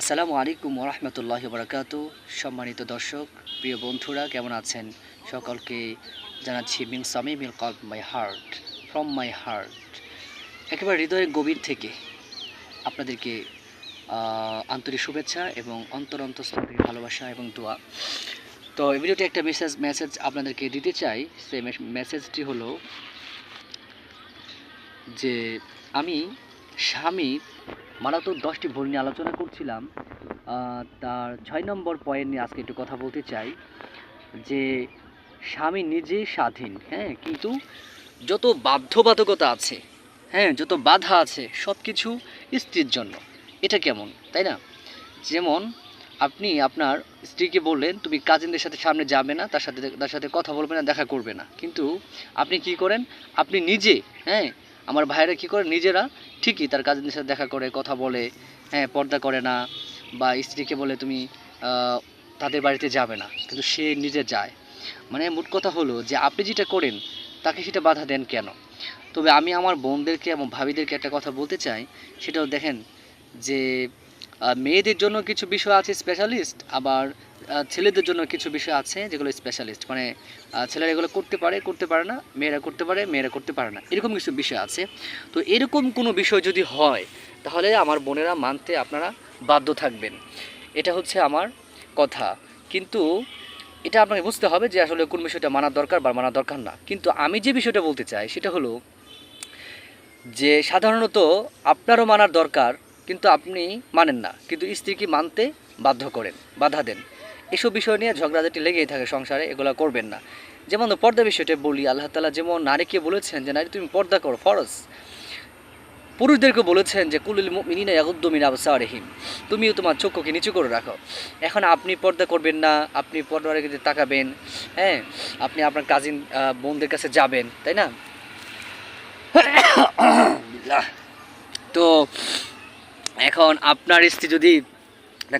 আসসালামু আলাইকুম ওরহমতুল্লাহ বরাকাতু সম্মানিত দর্শক, প্রিয় বন্ধুরা, কেমন আছেন? সকলকে জানাচ্ছি মিন সামি মিল call my heart, from my heart. একেবারে হৃদয়ের গভীর থেকে আপনাদেরকে আন্তরিক শুভেচ্ছা এবং অন্তর অন্তঃস্থল থেকে ভালোবাসা এবং দোয়া। তো এই ভিডিওটি একটা মেসেজ মেসেজ আপনাদেরকে দিতে চাই। সেই মেসেজটি হলো যে, আমি স্বামী মারাত্মক দশটি ভুল নিয়ে আলোচনা করছিলাম। তার ছয় নম্বর পয়েন্ট নিয়ে আজকে একটু কথা বলতে চাই, যে স্বামী নিজেই স্বাধীন হ্যাঁ কিন্তু যত বাধ্যবাধকতা আছে হ্যাঁ যত বাধা আছে সব কিছু স্ত্রীর জন্য। এটা কেমন, তাই না? যেমন আপনি আপনার স্ত্রীকে বললেন, তুমি কাজিনদের সাথে সামনে যাবে না, তার সাথে তার সাথে কথা বলবে না, দেখা করবে না। কিন্তু আপনি কি করেন? আপনি নিজে হ্যাঁ আমার ভাইয়েরা কী করে? নিজেরা ঠিকই তার কাজিনদের সাথে দেখা করে, কথা বলে হ্যাঁ পর্দা করে না বা স্ত্রীকে বলে তুমি তাদের বাড়িতে যাবে না। কিন্তু সে নিজে যায়। মানে মোট কথা হলো যে আপনি যেটা করেন, তাকে সেটা বাধা দেন কেন? তবে আমি আমার বোনদেরকে এবং ভাবিদেরকে একটা কথা বলতে চাই। সেটাও দেখেন যে মেয়েদের জন্য কিছু বিষয় আছে স্পেশালিস্ট আবার ছেলেদের জন্য কিছু বিষয় আছে যেগুলো স্পেশালিস্ট মানে ছেলেরা এগুলো করতে পারে করতে পারে না, মেয়েরা করতে পারে, মেয়েরা করতে পারে না, এরকম কিছু বিষয় আছে। তো এরকম কোনো বিষয় যদি হয়, তাহলে আমার বোনেরা মানতে আপনারা বাধ্য থাকবেন। এটা হচ্ছে আমার কথা। কিন্তু এটা আপনাকে বুঝতে হবে যে আসলে কোন বিষয়টা মানার দরকার বা মানার দরকার না। কিন্তু আমি যে বিষয়টা বলতে চাই, সেটা হলো যে সাধারণত আপনারও মানার দরকার, কিন্তু আপনি মানেন না। কিন্তু স্ত্রীকে মানতে বাধ্য করেন, বাধা দেন। এসব বিষয় নিয়ে ঝগড়াঝাটি লেগেই থাকে সংসারে, এগুলো করবেন না। যেমন পর্দা বিষয়টা বলি, আল্লাহ তালা যেমন নারীকে বলেছেন যে, নারী, তুমি পর্দা করো, ফরজ। পুরুষদেরকে বলেছেন যে, কুলুল মিনিনা ইয়াগুদ্দমিন আবসারহিম, তুমিও তোমার চক্ষুকে নিচু করে রাখো। এখন আপনি পর্দা করবেন না, আপনি পর্দার দিকে তাকাবেন হ্যাঁ? আপনি আপনার কাজিন বোনদের কাছে যাবেন, তাই না? তো এখন আপনার স্ত্রী যদি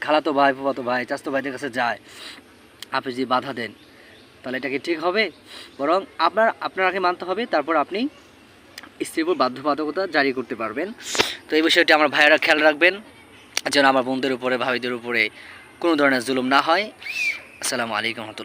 খালাতো ভাই, ফুফাতো ভাই চাস্তো ভাইদের কাছে যায়। আপনি যদি বাধা দেন, তাহলে এটা কি ঠিক হবে? বরং আপনার আপনার আগে মানতে হবে, তারপর আপনি স্ত্রীর উপর বাধ্যবাধকতা জারি করতে পারবেন। তো এই বিষয়টি আমার ভাইয়েরা খেয়াল রাখবেন, যেন আমার বোনদের উপরে, ভাবিদের উপরে কোনো ধরনের জুলুম না হয়। আসসালামু আলাইকুম রহমতুল্লাহ।